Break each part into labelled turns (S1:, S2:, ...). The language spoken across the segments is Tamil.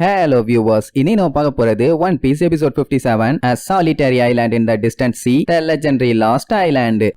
S1: ஹலோ வியூவர்ஸ் இனி நம்ம பார்க்க போறது one piece episode 57 seven a solitary island in the distant sea the legendary lost island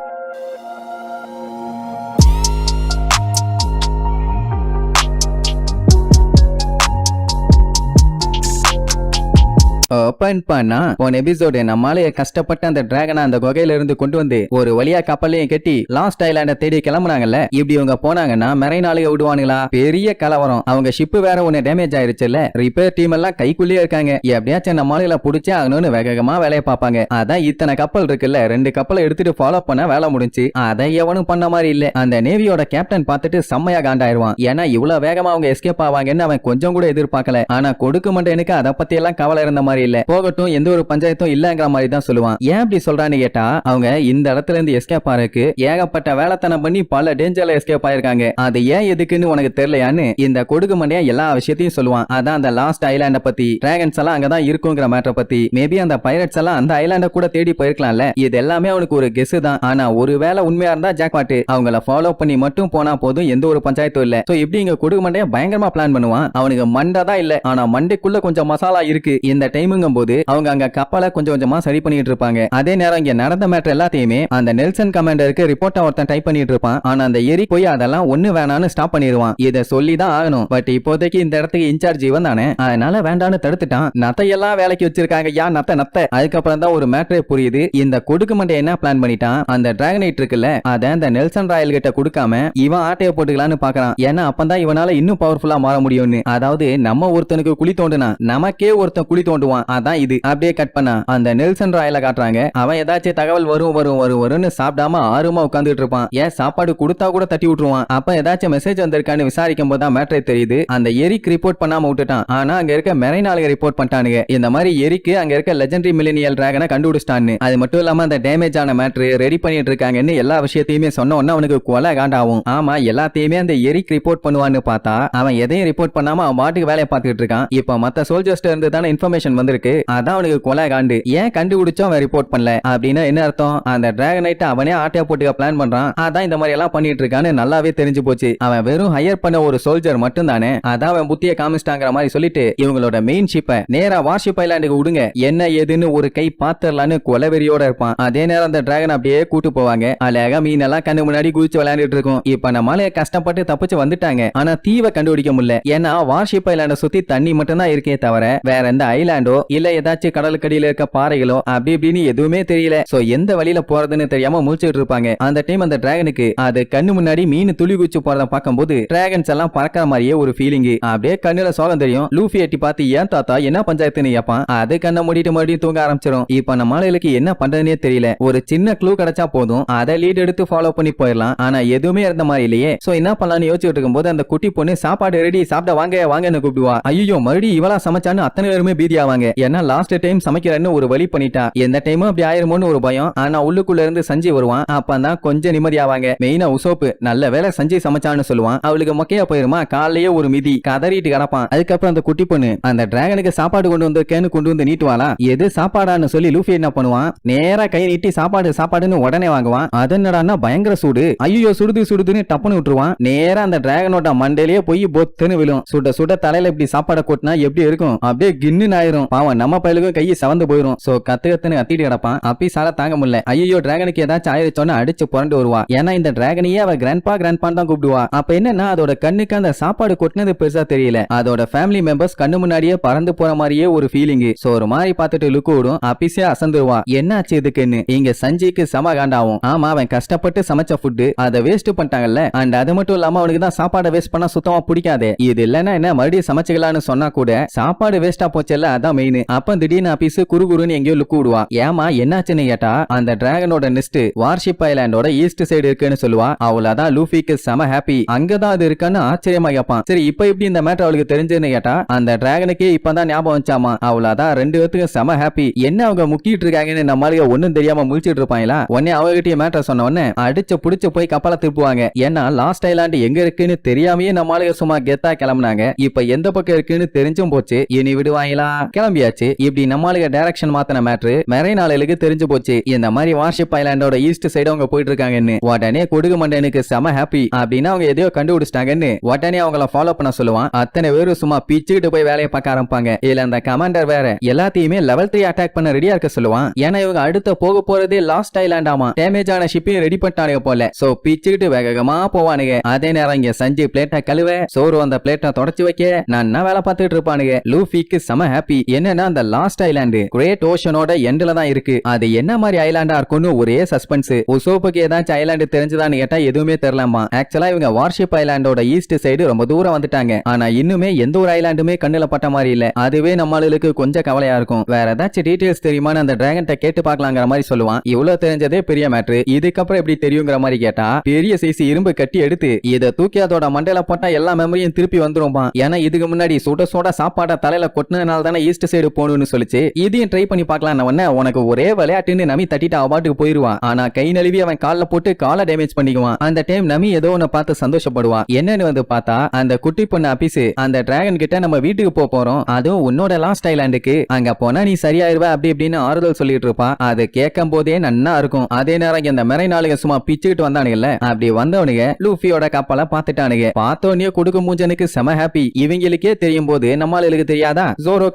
S1: open பண்ணா போன எபிசோடு நம்மளால கஷ்டப்பட்டு அந்த டிராகனை அந்த குகையில இருந்து கொண்டு வந்து ஒரு வழியா கப்பலையும் கட்டி லாஸ்ட் ஐலாண்ட தேடி கிளம்புனாங்கல்ல? இப்படி இவங்க போனாங்கன்னா மெரைனாலேயே விடுவானுங்களா? பெரிய கலவரம். அவங்க ஷிப் வேற ஒண்ணு டேமேஜ் ஆயிருச்சுல்ல? ரிப்பேர் டீம் எல்லாம் கைக்குள்ளேயே இருக்காங்க. எப்படியாச்சும் நம்மளால புடிச்சே ஆகணும்னு வேகமா வேலையை பார்ப்பாங்க. அதான் இத்தனை கப்பல் இருக்குல்ல? ரெண்டு கப்பலை எடுத்துட்டு ஃபாலோ பண்ண வேலை முடிஞ்சு அதை எவனும் பண்ண மாதிரி இல்ல. அந்த நேவியோட கேப்டன் பார்த்துட்டு செம்மையா காண்டாயிருவான். ஏன்னா இவ்வளவு வேகமா அவங்க எஸ்கேப் ஆவாங்கன்னு அவன் கொஞ்சம் கூட எதிர்பார்க்கல. ஆனா கொடுக்க மாட்டேனுக்கு அதை பத்தி எல்லாம் கவலை இருந்த மாதிரி இல்ல. போகட்டும் எந்த ஒரு பஞ்சாயத்தும் இல்லங்கிற மாதிரி தான் சொல்லுவான். ஏன் அப்படி சொல்றான்னு கேட்டா அவங்க இந்த இடத்துல இருந்து எஸ்கேப் ஆறதுக்கு ஏகப்பட்ட வேலைத்தனம் பண்ணி பல டேஞ்சர்ல எஸ்கேப் ஆயிருக்காங்க. அது ஏன் எதுக்குன்னு உனக்கு தெரியலையான்னு இந்த கொடுக்கு மண்டையா எல்லா விஷயத்தையும் சொல்லுவான். அதான் அந்த லாஸ்ட் ஐலாண்ட பத்தி டிராகன்ஸ் எல்லாம் அங்கதான் இருக்குங்கிற மேட்டரை பத்தி. மேபி அந்த பைரட்ஸ் எல்லாம் அந்த ஐலாண்ட கூட தேடி போயிருக்கலாம்ல. இது எல்லாமே அவனுக்கு ஒரு கெஸ் தான். ஆனா ஒருவேளை உண்மையா இருந்தா ஜாக்பாட்டு அவங்கள ஃபாலோ பண்ணி மட்டும் போனா போதும் எந்த ஒரு பஞ்சாயத்தும் இல்ல. சோ இப்படி இங்க கொடுக்கு மண்டையா பயங்கரமா பிளான் பண்ணுவான். அவனுக்கு மண்டை தான் இல்ல. ஆனா மண்டைக்குள்ள கொஞ்சம் மசாலா இருக்கு. இந்த டைம் டைமுங்கும் போது அவங்க அங்க கப்பலை கொஞ்சம் கொஞ்சமா சரி பண்ணிட்டு இருப்பாங்க அதே நேரம் இங்க நடந்த மேட்டர் எல்லாத்தையுமே அந்த நெல்சன் கமாண்டருக்கு ரிப்போர்ட்டா ஒருத்தன் டைப் பண்ணிட்டு இருப்பான் ஆனா அந்த எரி போய் அதெல்லாம் ஒண்ணு வேணான்னு ஸ்டாப் பண்ணிடுவான் இதை சொல்லி தான் ஆகணும். பட் இப்போதைக்கு இந்த இடத்துக்கு இன்சார்ஜ் இவன் தானே. அதனால வேண்டான்னு தடுத்துட்டான். நத்தையெல்லாம் வேலைக்கு வச்சிருக்காங்க. யா நத்த நத்த. அதுக்கப்புறம் தான் ஒரு மேட்டரே புரியுது. இந்த கொடுக்கு மண்டை என்ன பிளான் பண்ணிட்டான்? அந்த டிராகனைட் இருக்குல்ல அதை அந்த நெல்சன் ராயல் கிட்ட கொடுக்காம இவன் ஆட்டைய போட்டுக்கலான்னு பாக்குறான். ஏன்னா அப்பதான் இவனால இன்னும் பவர்ஃபுல்லா மாற முடியும்னு. அதாவது நம்ம ஒருத்தனுக்கு குழி தோண்டுனா நமக்கே ஒருத்தன் குழி தோண்டுவான். அதான் இது. அப்படியே கட் பண்ணா. அந்த நெல்சன் ராயில காட்டுறாங்க. அவன் ஏதாச்சும் தகவல் வரும் வரும் வரும் வரும்னு சாப்பிடாம ஆர்வமா உட்காந்துட்டு இருப்பான். ஏன் சாப்பாடு கொடுத்தா கூட தட்டி விட்டுருவான். அப்ப ஏதாச்சும் மெசேஜ் வந்திருக்கான்னு விசாரிக்கும் போது தான் மேட்டரே தெரியுது. அந்த எரிக் ரிப்போர்ட் பண்ணாம விட்டுட்டான். ஆனா அங்க இருக்க மெரைனாளுக ரிப்போர்ட் பண்ணிட்டானுங்க. இந்த மாதிரி எரிக்கு அங்க இருக்க லெஜண்டரி மில்லினியல் டிராகனை கண்டுபிடிச்சிட்டான்னு. அது மட்டும் இல்லாம அந்த டேமேஜ் ஆன மேட்ரு ரெடி பண்ணிட்டு இருக்காங்கன்னு எல்லா விஷயத்தையுமே சொன்ன உடனே அவனுக்கு கொலை காண்டாவும் ஆமா எல்லாத்தையுமே அந்த எரிக் ரிப்போர்ட் பண்ணுவான்னு பார்த்தா அவன் எதையும் ரிப்போர்ட் பண்ணாம அவன் பாட்டுக்கு வேலையை பார்த்துட்டு இருக்கான். இப்ப மத்த சோல்ஜர்ஸ்ட இருந்து தானே இன்ஃபர்மேஷன் நடந்திருக்கு அதான் அவனுக்கு கொலை காண்டு. ஏன் கண்டுபிடிச்சோம் அவன் ரிப்போர்ட் பண்ணல? அப்படின்னா என்ன அர்த்தம்? அந்த டிராகனைட் அவனே ஆட்டையா போட்டுக்க பிளான் பண்றான். அதான் இந்த மாதிரி எல்லாம் பண்ணிட்டு இருக்கான்னு நல்லாவே தெரிஞ்சு போச்சு. அவன் வெறும் ஹையர் பண்ண ஒரு சோல்ஜர் மட்டும் தானே அதான் அவன் புத்திய காமிச்சிட்டாங்கிற மாதிரி சொல்லிட்டு இவங்களோட மெயின் ஷிப்பை நேரா வார்ஷிப் ஐலாண்டுக்கு விடுங்க. என்ன ஏதுன்னு ஒரு கை பாத்திரலான்னு கொலவெறியோட இருப்பான். அதே நேரம் அந்த டிராகன் அப்படியே கூட்டு போவாங்க. அழகா மீன் எல்லாம் கண்ணு முன்னாடி குதிச்சு விளையாண்டுட்டு இருக்கும். இப்ப நம்மளால கஷ்டப்பட்டு தப்பிச்சு வந்துட்டாங்க. ஆனா தீவை கண்டுபிடிக்க முடியல. ஏன்னா வார்ஷிப் ஐலாண்ட சுத்தி தண்ணி மட்டும் தான் இருக்கே தவிர வேற எந்த ஐலாண்டோ இல்ல ஏதாச்சும் கடலுக்கடியில இருக்க பாறைகளோ அப்படி இப்படின்னு எதுவுமே தெரியல. சோ எந்த வழியில போறதுன்னு தெரியாம முழிச்சிட்டு இருப்பாங்க. அந்த டைம் அந்த டிராகனுக்கு அது கண்ணு முன்னாடி மீன் துளி குச்சி போறத பார்க்கும்போது டிராகன்ஸ் எல்லாம் பறக்கிற மாதிரியே ஒரு ஃபீலிங் அப்படியே கண்ணுல சோகம் தெரியும். லூஃபி எட்டி பார்த்து ஏன் தாத்தா என்ன பஞ்சாயத்துன்னு கேட்பான் அது கண்ணை மூடிட்டு மறுபடியும் தூங்க ஆரம்பிச்சிடும் இப்ப நம்ம ஆளுகளுக்கு என்ன பண்றதுனே தெரியல. ஒரு சின்ன க்ளூ கிடைச்சா போதும். அதை லீட் எடுத்து ஃபாலோ பண்ணி போயிடலாம். ஆனா எதுவுமே இருந்த மாதிரி இல்லையே. சோ என்ன பண்ணலாம்னு யோசிச்சுட்டு இருக்கும்போது அந்த குட்டி பொண்ணு சாப்பாடு ரெடி சாப்பிட வாங்க வாங்கன்னு கூப்பிடுவா. ஐயோ மறுபடியும் இவளா சமைச்சான்னு அத்தனை பேருமே பீதி ஆவாங்க ஏன்னா லாஸ்ட் டைம் சமைக்கிறேன்னு ஒரு வழி பண்ணிட்டா. எந்த டைமும் அப்படி ஆயிருமோன்னு ஒரு பயம். ஆனா உள்ளுக்குள்ள இருந்து சஞ்சய் வருவான். அப்பதான் கொஞ்சம் நிம்மதியாவாங்க. மெயினா உசோப்பு. நல்ல வேலை சஞ்சய் சமைச்சான்னு சொல்லுவான். அவளுக்கு மொக்கையா போயிருமா? காலையே ஒரு மிதி. கதறிட்டு கிடப்பான். அதுக்கப்புறம் அந்த குட்டி பொண்ணு அந்த டிராகனுக்கு சாப்பாடு கொண்டு வந்து கொண்டு வந்து நீட்டுவாளா? எது சாப்பாடான்னு சொல்லி லூஃபி என்ன பண்ணுவான்? நேரா கை நீட்டி சாப்பாடு சாப்பாடுன்னு உடனே வாங்குவான். அதனடானா பயங்கர சூடு. ஐயோ சுடுது சுடுதுன்னு டப்புன்னு விட்டுருவான். நேரா அந்த டிராகனோட மண்டையிலேயே போய் பொத்துன்னு விழும். சுட சுட தலையில இப்படி சாப்பாடை கொட்டினா எப்படி இருக்கும்? அப்படியே கின்னு ஆயிரும். பாவம் நம்ம பயலுக்கும் கையை சவந்து போயிடும் சோ கத்து கத்துன்னு கத்திட்டு கிடப்பான். அப்பி சால தாங்க முடியல. ஐயோ டிராகனுக்கு ஏதாச்சும் ஆயிருச்சோன்னு அடிச்சு புரண்டு வருவா. ஏன்னா இந்த டிராகனையே அவ கிராண்ட்பா கிராண்ட்பான் தான் கூப்பிடுவா. அப்ப என்னன்னா அதோட கண்ணுக்கு அந்த சாப்பாடு கொட்டினது பெருசா தெரியல. அதோட ஃபேமிலி மெம்பர்ஸ் கண்ணு முன்னாடியே பறந்து போற மாதிரியே ஒரு ஃபீலிங் சோ ஒரு மாதிரி பார்த்துட்டு லுக்கு விடும் அபிசியா அசந்துருவா. என்னாச்சு இதுக்குன்னு? இங்க சஞ்சய்க்கு சம காண்டாவும். ஆமா அவன் கஷ்டப்பட்டு சமைச்ச ஃபுட்டு அதை வேஸ்ட் பண்ணிட்டாங்கல்ல. அண்ட் அது மட்டும் இல்லாம அவனுக்கு தான் சாப்பாடை வேஸ்ட் பண்ணா சுத்தமா பிடிக்காது. இது இல்லைன்னா என்ன மறுபடியும் சமைச்சுக்கலாம்னு சொன்னா கூட சாப்பாடு வேஸ்டா போச்சல்ல அதான் மெயின் அப்ப திடீர்னு அபிஸ் குறுகுறுன்னு எங்கேயோ லுக்கு விடுவா. ஏமா என்னாச்சுன்னு கேட்டா அந்த டிராகனோட நெஸ்ட் வார்ஷிப் ஐலாண்டோட ஈஸ்ட் சைடு இருக்குன்னு சொல்லுவா. அவ்வளவுதான் லூஃபிக்கு செம ஹாப்பி அங்கதான் அது இருக்கான்னு ஆச்சரியமா கேட்பான் சரி இப்ப இப்படி இந்த மேட்டர் அவளுக்கு தெரிஞ்சதுன்னு கேட்டா அந்த டிராகனுக்கே இப்பதான் ஞாபகம் வச்சாமா அவ்வளவுதான் ரெண்டு பேத்துக்கும் செம ஹாப்பி என்ன அவங்க முக்கிட்டு இருக்காங்கன்னு நம்மளுக்கு ஒண்ணும் தெரியாம முழிச்சிட்டு இருப்பாங்களா? உடனே அவகிட்டயே மேட்டர் சொன்ன உடனே அடிச்சு புடிச்சு போய் கப்பலை திருப்புவாங்க. ஏன்னா லாஸ்ட் ஐலாண்டு எங்க இருக்குன்னு தெரியாமயே நம்மளுக்கு சும்மா கெத்தா கிளம்புனாங்க. இப்ப எந்த பக்கம் இருக்குன்னு தெரிஞ்சும் போச்சு. இனி விடுவாங்களா? கிளம்பி கிளம்பியாச்சு. இப்படி நம்மளுக்கு டைரக்ஷன் மாத்தின மேட்ரு மெரைன் ஆளுகளுக்கு தெரிஞ்சு போச்சு. இந்த மாதிரி வார்ஷிப் ஐலாண்டோட ஈஸ்ட் சைடு அவங்க போயிட்டு இருக்காங்கன்னு உடனே கொடுகு மண்டனுக்கு செம ஹாப்பி அப்படின்னு அவங்க எதையோ கண்டுபிடிச்சிட்டாங்கன்னு உடனே அவங்கள ஃபாலோ பண்ண சொல்லுவான். அத்தனை பேரும் சும்மா பிச்சுக்கிட்டு போய் வேலையை பார்க்க ஆரம்பிப்பாங்க. இதுல அந்த கமாண்டர் வேற. எல்லாத்தையுமே லெவல் த்ரீ அட்டாக் பண்ண ரெடியா இருக்க சொல்லுவான். ஏன்னா இவங்க அடுத்த போக போறதே லாஸ்ட் ஐலாண்ட் ஆமா. டேமேஜ் ஆன ஷிப்பையும் ரெடி பண்ணிட்டானுங்க போல. சோ பிச்சுக்கிட்டு வேகமா போவானுங்க. அதே நேரம் இங்க சஞ்சய் பிளேட்டை கழுவ சோறு அந்த பிளேட்டை தொடச்சு வைக்க நான் என்ன வேலை பார்த்துட்டு இருப்பானுங்க. லூஃபிக்கு செம ஹாப்பி என்னன்னா அந்த லாஸ்ட் ஐலாண்டு கிரேட் ஓஷனோட எண்ட்ல தான் இருக்கு. அது என்ன மாதிரி ஐலாண்டா இருக்கும்னு ஒரே சஸ்பென்ஸ் உசோப்புக்கு ஏதாச்சும் ஐலாண்டு தெரிஞ்சதான்னு கேட்டா எதுவுமே தெரியலாமா ஆக்சுவலா இவங்க வார்ஷிப் ஐலாண்டோட ஈஸ்ட் சைடு ரொம்ப தூரம் வந்துட்டாங்க. ஆனா இன்னுமே எந்த ஒரு ஐலாண்டுமே கண்ணுல பட்ட மாதிரி இல்ல. அதுவே நம்மளுக்கு கொஞ்சம் கவலையா இருக்கும். வேற ஏதாச்சும் டீடைல்ஸ் தெரியுமான்னு அந்த டிராகன்ட்ட கேட்டு பார்க்கலாங்கிற மாதிரி சொல்லுவான். இவ்வளவு தெரிஞ்சதே பெரிய மேட்ரு இதுக்கப்புறம் எப்படி தெரியுங்கிற மாதிரி கேட்டா பெரிய சைஸ் இரும்பு கட்டி எடுத்து இதை தூக்கி அதோட மண்டையில போட்டா எல்லா மெமரியும் திருப்பி வந்துரும்பா ஏன்னா இதுக்கு முன்னாடி சுட சுட சாப்பாட தலையில கொட்டினதுனால தானே ஈஸ்ட் சைடு போகணும்னு சொல்லிச்சு. இதையும் ட்ரை பண்ணி பார்க்கலாம் உடனே உனக்கு ஒரே விளையாட்டுன்னு நமி தட்டிட்டு அவாட்டுக்கு போயிருவான். ஆனா கை நழுவி அவன் காலில் போட்டு காலை டேமேஜ் பண்ணிக்குவான். அந்த டைம் நமி ஏதோ ஒன்னு பார்த்து சந்தோஷப்படுவான். என்னன்னு வந்து பார்த்தா அந்த குட்டி பொண்ணு அபிசு அந்த டிராகன் கிட்ட நம்ம வீட்டுக்கு போக போறோம். அதுவும் உன்னோட லாஸ்ட் ஐலாண்டுக்கு அங்க போனா நீ சரியாயிருவ அப்படி இப்படின்னு ஆறுதல் சொல்லிட்டு இருப்பான். அது கேட்கும் போதே நன்னா இருக்கும். அதே நேரம் இந்த மெரை நாளுங்க சும்மா பிச்சுக்கிட்டு வந்தானுங்கல்ல. அப்படி வந்தவனுங்க லூஃபியோட கப்பலை பார்த்துட்டானுங்க. பார்த்தோன்னே கொடுக்க மூஞ்சனுக்கு செம ஹாப்பி இவங்களுக்கே தெரியும் போது நம்மளுக்கு தெரியாதா? ஜோரோ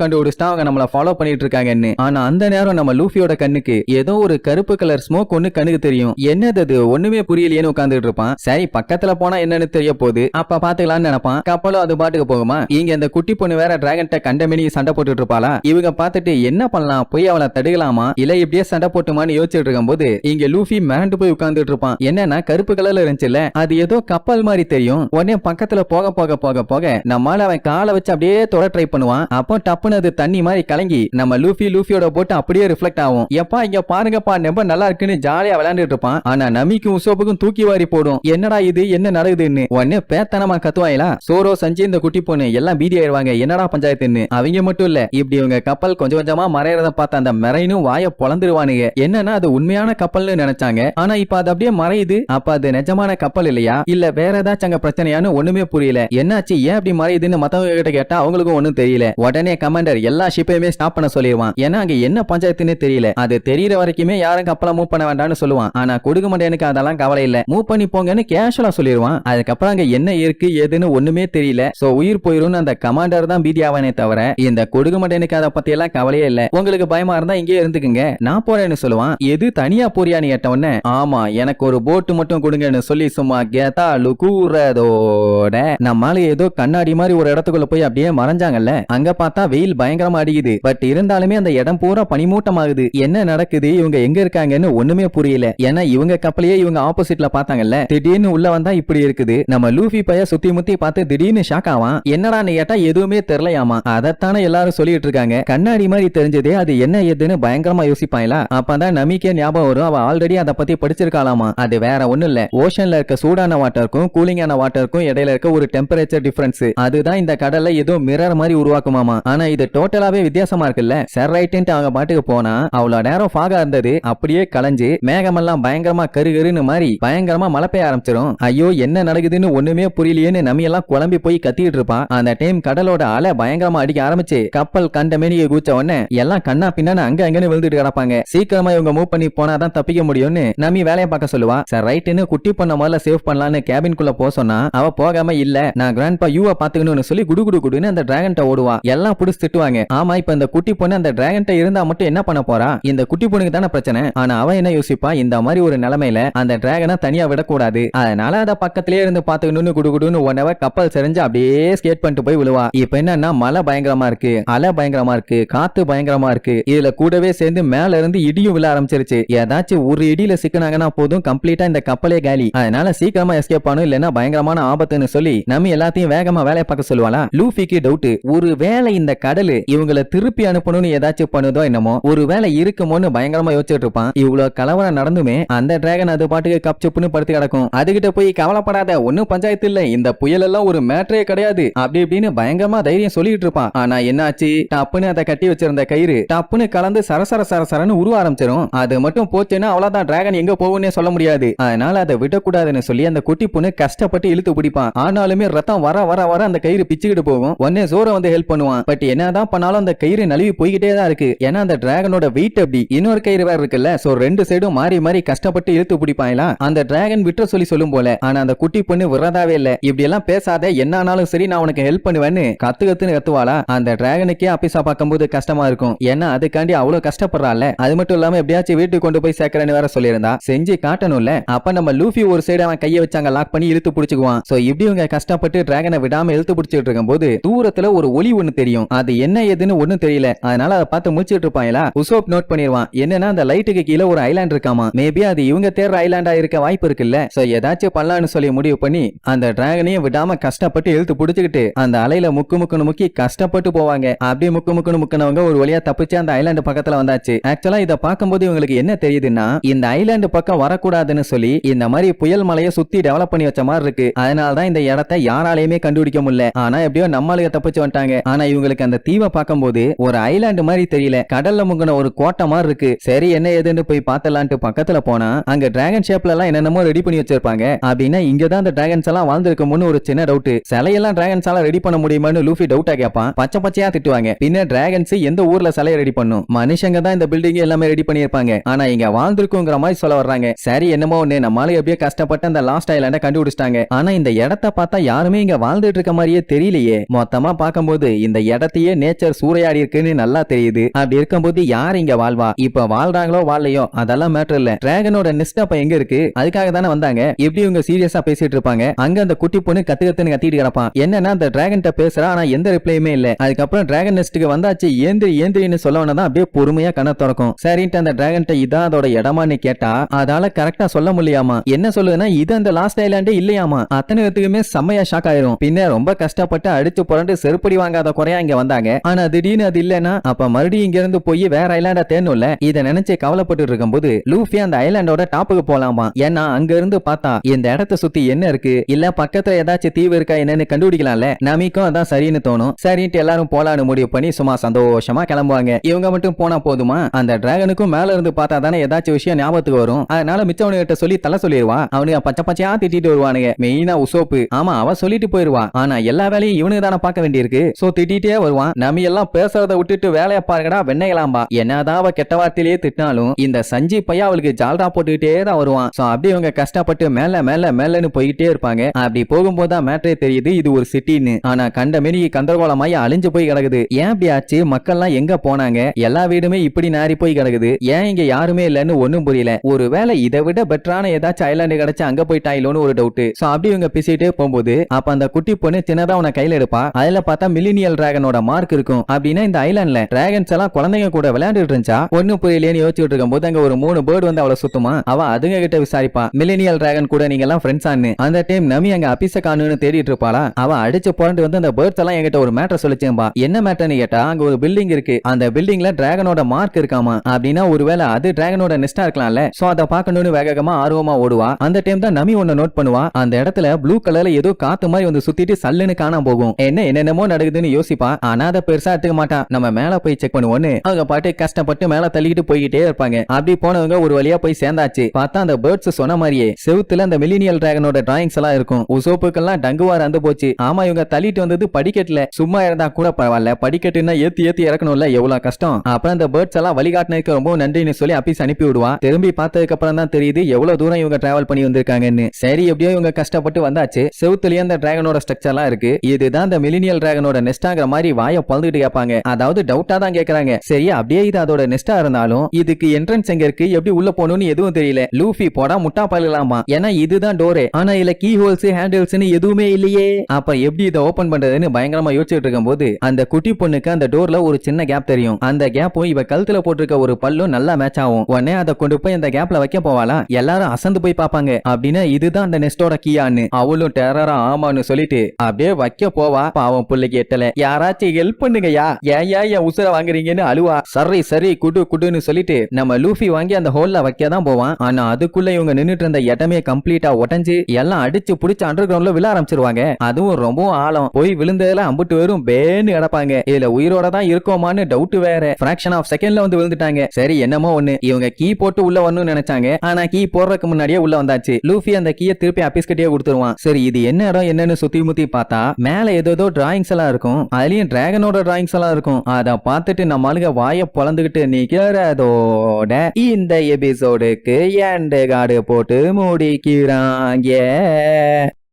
S1: தான் அவங்க நம்மள ஃபாலோ பண்ணிட்டு இருக்காங்கன்னு ஆனா அந்த நேரம் நம்ம லூஃபியோட கண்ணுக்கு ஏதோ ஒரு கருப்பு கலர் ஸ்மோக் ஒண்ணு கண்ணுக்கு தெரியும். என்னது அது? ஒண்ணுமே புரியலையேன்னு உட்காந்துட்டு இருப்பான் சரி பக்கத்துல போனா என்னன்னு தெரிய போகுது அப்ப பாத்துக்கலாம்னு நினைப்பான். கப்பலும் அது பாட்டுக்கு போகுமா? இங்க இந்த குட்டி பொண்ணு வேற டிராகன்ட்ட கண்டமினி சண்டை போட்டுட்டு இருப்பாளா இவங்க பார்த்துட்டு என்ன பண்ணலாம்? போய் அவளை தடுக்கலாமா? இல்ல இப்படியே சண்டை போட்டுமான்னு யோசிச்சுட்டு இருக்கும் போது இங்க லூஃபி மிரண்டு போய் உட்கார்ந்துட்டு இருப்பான் என்னன்னா கருப்பு கலர்ல இருந்துச்சுல அது ஏதோ கப்பல் மாதிரி தெரியும். உடனே பக்கத்துல போக போக போக போக நம்மால அவன் காலை வச்சு அப்படியே தொட ட்ரை பண்ணுவான். அப்போ டப்புன்னு அது தண்ணி மாதிரி கலங்கி நம்ம லூஃபி லூஃபியோட போட்டு அப்படியே ரிஃப்ளெக்ட் ஆகும். எப்பா இங்க பாருங்கப்பா நெம்ப நல்லா இருக்குன்னு ஜாலியா விளையாண்டுட்டு இருப்பான். ஆனா நமிக்கும் உசோப்புக்கும் தூக்கி வாரி போடும். என்னடா இது என்ன நடக்குதுன்னு. உடனே பேத்தனமா கத்துவாயிலா? சோரோ சஞ்சய் இந்த குட்டி பொண்ணு எல்லாம் பீதி ஆயிடுவாங்க. என்னடா பஞ்சாயத்துன்னு. அவங்க மட்டும் இல்ல இப்படி இவங்க கப்பல் கொஞ்சம் கொஞ்சமா மறையறத பார்த்த அந்த மறைனும் வாய பொழந்துருவானுங்க. என்னன்னா அது உண்மையான கப்பல்னு நினைச்சாங்க. ஆனா இப்ப அது அப்படியே மறையுது. அப்ப அது நிஜமான கப்பல் இல்லையா? இல்ல வேற ஏதாச்சும் அங்க பிரச்சனையான்னு ஒண்ணுமே புரியல. என்னாச்சு ஏன் அப்படி மறையுதுன்னு மத்தவங்க கிட்ட கேட்டா அவங்களுக்கும் ஒண்ணும் தெரியல. உடனே கமாண்டர் எல்லா ஷிப்பையுமே ஸ்டாப் பண்ண சொல்லிடுவான் ஏன்னா அங்க என்ன பஞ்சாயத்துன்னு தெரியல. அது தெரியற வரைக்குமே யாரும் கப்பலை மூவ் பண்ண வேண்டாம்னு சொல்லுவான். ஆனா கொடுக்க அதெல்லாம் கவலை இல்ல. மூவ் பண்ணி போங்கன்னு கேஷுவலா சொல்லிடுவான் அதுக்கப்புறம் அங்க என்ன இருக்கு ஏதுன்னு ஒண்ணுமே தெரியல. சோ உயிர் போயிரும்னு அந்த கமாண்டர் தான் பீதி ஆவானே தவிர இந்த கொடுக்க அதை பத்தி எல்லாம் கவலையே இல்ல. உங்களுக்கு பயமா இருந்தா இங்கே இருந்துக்குங்க. நான் போறேன்னு சொல்லுவான். எது தனியா போறியான்னு கேட்ட உடனே ஆமா எனக்கு ஒரு போட்டு மட்டும் கொடுங்கன்னு சொல்லி சும்மா கேத்தா லுக்கூறதோட நம்மால ஏதோ கண்ணாடி மாதிரி ஒரு இடத்துக்குள்ள போய் அப்படியே மறைஞ்சாங்கல்ல. அங்க பார்த்தா வெயில் பயங்கர பயங்கரமா அடிக்குது. பட் இருந்தாலுமே அந்த இடம் பூரா பனிமூட்டமாகுது. என்ன நடக்குது? இவங்க எங்க இருக்காங்கன்னு ஒண்ணுமே புரியல. ஏன்னா இவங்க கப்பலையே இவங்க ஆப்போசிட்ல பார்த்தாங்கல்ல. திடீர்னு உள்ள வந்தா இப்படி இருக்குது. நம்ம லூஃபி பைய சுத்தி முத்தி பார்த்து திடீர்னு ஷாக் ஆவான். என்னடான்னு கேட்டா எதுவுமே தெரியலையாமா? அதத்தானே எல்லாரும் சொல்லிட்டு இருக்காங்க. கண்ணாடி மாதிரி தெரிஞ்சதே அது என்ன ஏதுன்னு பயங்கரமா யோசிப்பாங்களா? அப்பதான் நமிக்கே ஞாபகம் வரும். அவ ஆல்ரெடி அதை பத்தி படிச்சிருக்காளாமா? அது வேற ஒண்ணும் இல்ல. ஓஷன்ல இருக்க சூடான வாட்டருக்கும் கூலிங்கான வாட்டருக்கும் இடையில இருக்க ஒரு டெம்பரேச்சர் டிஃபரன்ஸ் அதுதான் இந்த கடல்ல ஏதோ மிரர் மாதிரி உருவாக்குமாமா. ஆனா இது டோட்டல் டோட்டலாவே வித்தியாசமா இருக்குல்ல? சர் ரைட்டுன்ட்டு அவங்க பாட்டுக்கு போனா அவ்வளவு நேரம் ஃபாகா இருந்தது அப்படியே கலைஞ்சு மேகமெல்லாம் பயங்கரமா கருகருன்னு மாதிரி பயங்கரமா மழை பெய்ய ஆரம்பிச்சிரும். ஐயோ என்ன நடக்குதுன்னு ஒண்ணுமே புரியலையேன்னு நம்ம எல்லாம் குழம்பி போய் கத்திட்டு இருப்பான். அந்த டைம் கடலோட அலை பயங்கரமா அடிக்க ஆரம்பிச்சு கப்பல் கண்ட மேனியை கூச்ச உடனே எல்லாம் கண்ணா பின்னான்னு அங்க அங்கன்னு விழுந்துட்டு கிடப்பாங்க. சீக்கிரமா இவங்க மூவ் பண்ணி போனாதான் தப்பிக்க முடியும்னு நம்பி வேலையை பார்க்க சொல்லுவா. சார் ரைட்டுன்னு குட்டி பண்ண முதல்ல சேவ் பண்ணலான்னு கேபின்குள்ள போக சொன்னா அவ போகாம இல்ல நான் கிராண்ட் பா பாத்துக்கணும்னு சொல்லி குடு குடு குடுன்னு அந்த டிராகன்ட்ட ஓடுவா. எல்லாம் புடிச்சு திட்டுவாங்க. ஆமா இப்ப இந்த குட்டி பொண்ணு அந்த டிராகன் இருந்தா மட்டும் என்ன பண்ண போறா? இந்த குட்டி பொண்ணுக்கு தானே பிரச்சனை. ஆனா அவன் என்ன யோசிப்பா? இந்த மாதிரி ஒரு நிலைமையில அந்த டிராகனை தனியா விடக்கூடாது. அதனால அத பக்கத்திலேயே இருந்து பாத்துக்கணும்னு குடு ஒன் அவர் கப்பல் செறிஞ்சு அப்படியே ஸ்கேட் பண்ணிட்டு போய் விழுவா. இப்ப என்னன்னா மழை பயங்கரமா இருக்கு அலை பயங்கரமா இருக்கு காத்து பயங்கரமா இருக்கு. இதுல கூடவே சேர்ந்து மேல இருந்து இடியும் விழ ஆரம்பிச்சிருச்சு. ஏதாச்சும் ஒரு இடியில சிக்கினாங்கன்னா போதும் கம்ப்ளீட்டா இந்த கப்பலே காலி. அதனால சீக்கிரமா எஸ்கேப் பண்ணும் இல்லன்னா பயங்கரமான ஆபத்துன்னு சொல்லி நம்ம எல்லாத்தையும் வேகமா வேலையை பார்க்க சொல்லுவாளா? லூஃபிக்கு டவுட் ஒரு வேலை இந்த கடலு இவங்களை திருப்பி அனுப்பணும்னு ஏதாச்சும் பண்ணுதோ என்னமோ ஒருவேளை இருக்குமோன்னு பயங்கரமா யோசிச்சுட்டு இருப்பான். இவ்வளவு கலவரம் நடந்துமே அந்த டிராகன் அது பாட்டுக்கு கப்சுப்புன்னு படுத்து கிடக்கும். அதுகிட்ட போய் கவலைப்படாத ஒன்னும் பஞ்சாயத்து இல்ல. இந்த புயல் எல்லாம் ஒரு மேட்டரே கிடையாது. அப்படி இப்படின்னு பயங்கரமா தைரியம் சொல்லிட்டு இருப்பான். ஆனா என்னாச்சு? டப்புன்னு அதை கட்டி வச்சிருந்த கயிறு டப்புன்னு கலந்து சரசர சரசரன்னு உருவ ஆரம்பிச்சிடும் அது மட்டும் போச்சுன்னா அவ்வளவுதான் டிராகன் எங்க போகும்னே சொல்ல முடியாது. அதனால அதை விடக்கூடாதுன்னு சொல்லி அந்த குட்டி பொண்ணு கஷ்டப்பட்டு இழுத்து பிடிப்பான். ஆனாலுமே ரத்தம் வர வர வர அந்த கயிறு பிச்சுக்கிட்டு போகும். உடனே ஜோரோ வந்து ஹெல்ப் பண்ணுவான். பட் என்னதான் பண்ணா ஆனாலும் அந்த கயிறு நழுவி போய்கிட்டே தான் இருக்கு. ஏன்னா அந்த டிராகனோட வெயிட் அப்படி இன்னொரு கயிறு வேற இருக்குல்ல? சோ ரெண்டு சைடும் மாறி மாறி கஷ்டப்பட்டு இழுத்து பிடிப்பாங்களா? அந்த டிராகன் விட்டுற சொல்லி சொல்லும் போல ஆனா அந்த குட்டி பொண்ணு விடுறதாவே இல்ல. இப்படி எல்லாம் பேசாத என்ன ஆனாலும் சரி நான் உனக்கு ஹெல்ப் பண்ணுவேன்னு கத்து கத்துன்னு கத்துவாளா? அந்த டிராகனுக்கே ஆபீஸா பார்க்கும்போது கஷ்டமா இருக்கும். ஏன்னா அதுக்காண்டி அவ்வளவு கஷ்டப்படுறாள் அது மட்டும் இல்லாம எப்படியாச்சும் வீட்டுக்கு கொண்டு போய் சேர்க்கறேன்னு வேற சொல்லியிருந்தா. செஞ்சு காட்டணும்ல? அப்ப நம்ம லூஃபி ஒரு சைடு அவன் கையை வச்சாங்க லாக் பண்ணி இழுத்து பிடிச்சுக்குவான். சோ இப்படி இவங்க கஷ்டப்பட்டு டிராகனை விடாம இழுத்து பிடிச்சிட்டு இருக்கும் போது தூரத்துல ஒரு ஒளி ஒண்ணு தெரியும். அது என்ன ஏதுன்னு ஒண்ணும் தெரியல. அதனால அதை பார்த்து முடிச்சிட்டு இருப்பாங்களா உசோப் நோட் பண்ணிடுவான். என்னன்னா அந்த லைட்டுக்கு கீழே ஒரு ஐலாண்ட் இருக்காமா? மேபி அது இவங்க தேடுற ஐலாண்டா இருக்க வாய்ப்பு இருக்குல்ல. சோ ஏதாச்சும் பண்ணலாம்னு சொல்லி முடிவு பண்ணி அந்த டிராகனையும் விடாம கஷ்டப்பட்டு இழுத்து பிடிச்சிக்கிட்டு அந்த அலையில முக்கு முக்குன்னு முக்கி கஷ்டப்பட்டு போவாங்க. அப்படியே முக்கு முக்குன்னு முக்கினவங்க ஒரு வழியா தப்பிச்சு அந்த ஐலாண்டு பக்கத்துல வந்தாச்சு. ஆக்சுவலா இதை பார்க்கும்போது இவங்களுக்கு என்ன தெரியுதுன்னா இந்த ஐலாண்டு பக்கம் வரக்கூடாதுன்னு சொல்லி இந்த மாதிரி புயல் மலையை சுத்தி டெவலப் பண்ணி வச்ச மாதிரி இருக்கு. அதனாலதான் இந்த இடத்த யாராலையுமே கண்டுபிடிக்க முடியல. ஆனா எப்படியோ நம்மளுக்கு தப்பிச்சு வந்துட்டாங்க. ஆனா இவங்களுக்கு அந்த தீவை பார்க்க பார்க்கும்போது ஒரு ஐலாண்டு மாதிரி தெரியல. கடல்ல முங்கின ஒரு கோட்டை மாதிரி இருக்கு. சரி என்ன ஏதுன்னு போய் பார்த்தலான்ட்டு பக்கத்துல போனா அங்க டிராகன் ஷேப்ல எல்லாம் என்னென்னமோ ரெடி பண்ணி வச்சிருப்பாங்க. அப்படின்னா இங்கதான் அந்த டிராகன்ஸ் எல்லாம் வாழ்ந்திருக்கும்னு ஒரு சின்ன டவுட் சிலையெல்லாம் டிராகன்ஸ் எல்லாம் ரெடி பண்ண முடியுமான்னு லூஃபி டவுட்டா கேட்பான். பச்சை பச்சையா திட்டுவாங்க. பின்ன டிராகன்ஸ் எந்த ஊர்ல சிலையை ரெடி பண்ணும்? மனுஷங்க தான் இந்த பில்டிங் எல்லாமே ரெடி பண்ணியிருப்பாங்க. ஆனா இங்க வாழ்ந்திருக்குங்கிற மாதிரி சொல்ல வர்றாங்க. சரி என்னமோ ஒண்ணு. நம்மளால எப்படியோ கஷ்டப்பட்டு அந்த லாஸ்ட் ஐலாண்ட கண்டுபிடிச்சிட்டாங்க. ஆனா இந்த இடத்த பார்த்தா யாருமே இங்க வாழ்ந்துட்டு இருக்க மாதிரியே தெரியலையே. மொத்தமா பார்க்கும்போது இந்த இடத்தையே நேச்சர் சூறையாடி இருக்குன்னு நல்லா தெரியுது. அப்படி இருக்கும்போது யார் இங்க வாழ்வா? இப்ப வாழ்றாங்களோ வாழலையோ? அதெல்லாம் மேட்டர் இல்ல. டிராகனோட நெஸ்ட் அப்ப எங்க இருக்கு? அதுக்காக தானே வந்தாங்க. எப்படி இவங்க சீரியஸா பேசிட்டு இருப்பாங்க? அங்க அந்த குட்டி பொண்ணு கத்து கத்துன்னு கத்திட்டு கிடப்பான் என்னன்னா அந்த டிராகன் பேசுறா ஆனா எந்த ரிப்ளையுமே இல்ல. அதுக்கப்புறம் டிராகன் நெஸ்ட்டுக்கு வந்தாச்சு. ஏந்திரி ஏந்திரின்னு சொல்ல தான் அப்படியே பொறுமையா கண்ண திறக்கும். சரின்ட்டு அந்த டிராகன் இதான் அதோட இடமான்னு கேட்டா அதால கரெக்டா சொல்ல முடியாமா? என்ன சொல்லுதுன்னா இது அந்த லாஸ்ட் ஐலாண்டே இல்லையாமா? அத்தனை பேத்துக்குமே செம்மையா ஷாக் ஆயிரும். பின்ன ரொம்ப கஷ்டப்பட்டு அடிச்சு புரண்டு செருப்படி வாங்காத குறையா இங்க வந்தாங்க. ஆனா திடீர்னு அது இல்லனா அப்ப மறுபடியும் இங்க இருந்து போய் வேற ஐலாண்டா தேடணும்ல? இத நினைச்சு கவலைப்பட்டு இருக்கும்போது லூஃபி அந்த ஐலாண்டோட டாப்புக்கு போலாமா? ஏன்னா அங்க இருந்து பார்த்தா இந்த இடத்த சுத்தி என்ன இருக்கு? இல்ல பக்கத்துல ஏதாச்சும் தீவு இருக்கா என்னன்னு கண்டுபிடிக்கலாம்ல? நமக்கும் அதான் சரின்னு தோணும். சரின்ட்டு எல்லாரும் போலான்னு முடிவு பண்ணி சும்மா சந்தோஷமா கிளம்புவாங்க. இவங்க மட்டும் போனா போதுமா? அந்த டிராகனுக்கும் மேல இருந்து பார்த்தா தானே ஏதாச்சும் விஷயம் ஞாபகத்துக்கு வரும். அதனால மிச்சவனுகிட்ட சொல்லி தலை சொல்லிடுவா. அவனுக்கு பச்சை பச்சையா திட்டிட்டு வருவானுங்க. மெயினா உசோப்பு. ஆமா அவ சொல்லிட்டு போயிருவா. ஆனா எல்லா வேலையும் இவனுக்கு தானே பார்க்க வேண்டியிருக்கு. சோ திட்டிட்டே வருவான். நம்ம எல்லாம் பேசுறத விட்டுட்டு வேலையை பாருங்கடா வெண்ணையலாம்பா என்னதான் அவ கெட்ட வார்த்தையிலேயே திட்டினாலும் இந்த சஞ்சய் பையா அவளுக்கு ஜால்ரா போட்டுக்கிட்டே தான் வருவான். சோ அப்படி இவங்க கஷ்டப்பட்டு மேல மேல மேலன்னு போய்கிட்டே இருப்பாங்க. அப்படி போகும்போது தான் மேட்டரே தெரியுது இது ஒரு சிட்டின்னு. ஆனா கண்ட மாரி கந்தரகோலமாயி அழிஞ்சு போய் கிடக்குது. ஏன் அப்படி ஆச்சு? மக்கள்லாம் எங்க போனாங்க? எல்லா வீடுமே இப்படி நாரி போய் கிடக்குது. ஏன் இங்க யாருமே இல்லன்னு ஒண்ணும் புரியல. ஒருவேளை இதை விட பெட்டரான ஏதாச்சும் ஐலாண்டு கிடைச்சு அங்க போயிட்டாயிலோன்னு ஒரு டவுட் சோ அப்படி இவங்க பேசிட்டே போகும்போது அப்ப அந்த குட்டி பொண்ணு சின்னதா உன கையில எடுப்பா. அதுல பார்த்தா மில்லினியல் டிராகனோட மார்க் இருக்கும். இருக்கணும் அப்படின்னா இந்த ஐலாண்ட்ல டிராகன்ஸ் எல்லாம் குழந்தைங்க கூட விளையாண்டுட்டு இருந்துச்சா? ஒண்ணு புரியலையேன்னு யோசிச்சுட்டு இருக்கும் போது அங்க ஒரு மூணு பேர்டு வந்து அவளை சுத்துமா? அவ அதுங்க கிட்ட விசாரிப்பா. மில்லினியல் டிராகன் கூட நீங்க எல்லாம் ஃப்ரெண்ட்ஸ் ஆனு அந்த டைம் நமி அங்க அபிச காணுன்னு தேடிட்டு இருப்பாளா? அவ அடிச்சு புரண்டு வந்து அந்த பேர்ட்ஸ் எல்லாம் என்கிட்ட ஒரு மேட்டர் சொல்லிச்சேன்பா. என்ன மேட்டர்னு கேட்டா அங்க ஒரு பில்டிங் இருக்கு. அந்த பில்டிங்ல டிராகனோட மார்க் இருக்காமா? அப்படின்னா ஒருவேளை அது டிராகனோட நெஸ்டா இருக்கலாம்ல. சோ அதை பார்க்கணும்னு வேகமா ஆர்வமா ஓடுவா. அந்த டைம் தான் நமி ஒன்னு நோட் பண்ணுவா. அந்த இடத்துல ப்ளூ கலர்ல ஏதோ காத்து மாதிரி வந்து சுத்திட்டு சல்லுன்னு காணாம போகும். என்ன என்னென்னமோ நடக்குதுன்னு யோசிப்பா. ஆனா அதை பெருசா எடுத்துக்க மாட்டான். நம்ம மேல போய் செக் பண்ணுவோன்னு அவங்க பாட்டு கஷ்டப்பட்டு மேல தள்ளிக்கிட்டு போய்கிட்டே இருப்பாங்க. அப்படி போனவங்க ஒரு வழியா போய் சேர்ந்தாச்சு. பார்த்தா அந்த பேர்ட்ஸ் சொன்ன மாதிரியே செவுத்துல அந்த மில்லினியல் டிராகனோட டிராயிங்ஸ் எல்லாம் இருக்கும். உசோப்புக்கெல்லாம் டங்குவார் அந்த போச்சு. ஆமா இவங்க தள்ளிட்டு வந்தது படிக்கட்டுல. சும்மா இருந்தா கூட பரவாயில்ல. படிக்கட்டுன்னா ஏத்தி ஏத்தி இறக்கணும்ல. எவ்வளவு கஷ்டம்? அப்புறம் அந்த பேர்ட்ஸ் எல்லாம் வழிகாட்டினதுக்கு ரொம்ப நன்றின்னு சொல்லி அப்பீஸ் அனுப்பி விடுவா. திரும்பி பார்த்ததுக்கு அப்புறம் தான் தெரியுது எவ்வளவு தூரம் இவங்க டிராவல் பண்ணி வந்திருக்காங்கன்னு. சரி எப்படியோ இவங்க கஷ்டப்பட்டு வந்தாச்சு. செவுத்துலயே அந்த டிராகனோட ஸ்ட்ரக்சர்லாம் இருக்கு. இதுதான் அந்த மில்லினியல் டிராகனோட நெஸ்டாங்கிற மாதிரி வாயை பழுதுட்டு கேட்பாங்க. அதாவது டவுட்டா தான் கேக்குறாங்க சரி அப்படியே இது அதோட நெஸ்டா இருந்தாலும் இதுக்கு என்ட்ரன்ஸ் எங்க இருக்கு? எப்படி உள்ள போகணும்னு எதுவும் தெரியல. லூஃபி போடா முட்டா பழகலாமா ஏன்னா இதுதான் டோரு ஆனா இல்ல கீ ஹோல்ஸ் ஹேண்டில்ஸ் எதுவுமே இல்லையே. அப்ப எப்படி இதை ஓபன் பண்றதுன்னு பயங்கரமா யோசிச்சுட்டு இருக்கும்போது அந்த குட்டி பொண்ணுக்கு அந்த டோர்ல ஒரு சின்ன கேப் தெரியும். அந்த கேப்பும் இவ கழுத்துல போட்டிருக்க ஒரு பல்லும் நல்லா மேட்ச் ஆகும். உடனே அதை கொண்டு போய் அந்த கேப்ல வைக்க போவாளா? எல்லாரும் அசந்து போய் பாப்பாங்க அப்படின்னா இதுதான் அந்த நெஸ்டோட கீயான்னு அவளும் டெரரா ஆமான்னு சொல்லிட்டு அப்படியே வைக்க போவா. பாவம் பிள்ளைக்கு எட்டல. யாராச்சும் ஹெல்ப் பண்ணுங்க ஏன் ஏன் என் உசுர வாங்குறீங்கன்னு அழுவா. சரி சரி குடு குடுன்னு சொல்லிட்டு நம்ம லூஃபி வாங்கி அந்த ஹோல்ல வைக்க தான் போவான். ஆனா அதுக்குள்ள இவங்க நின்னுட்டு இருந்த இடமே கம்ப்ளீட்டா உடஞ்சு எல்லாம் அடிச்சு புடிச்சு அண்டர் கிரவுண்ட்ல விழ ஆரம்பிச்சிருவாங்க. அதுவும் ரொம்பவும் ஆழம். போய் விழுந்ததுல அம்புட்டு வரும் பேன்னு கிடப்பாங்க. இதுல உயிரோட தான் இருக்கோமான்னு டவுட் வேற. பிராக்ஷன் ஆஃப் செகண்ட்ல வந்து விழுந்துட்டாங்க. சரி என்னமோ ஒண்ணு. இவங்க கீ போட்டு உள்ள வரணும்னு நினைச்சாங்க. ஆனா கீ போடுறதுக்கு முன்னாடியே உள்ள வந்தாச்சு. லூஃபி அந்த கீயை திருப்பி அபிஸ் கிட்டே கொடுத்துருவான். சரி இது என்ன இடம் என்னன்னு சுத்தி முத்தி பார்த்தா மேல ஏதோ டிராயிங்ஸ் எல்லாம் இருக்கும். அதுலயும் டிராகனோட லைன்ஸ் எல்லாம் இருக்கும். அத பார்த்துட்டு நம்மளுக வாயை பொழந்துகிட்டு நிக்கிறதோட இந்த எபிசோடுக்கு எண்டு காடு போட்டு முடிக்கிறாங்க.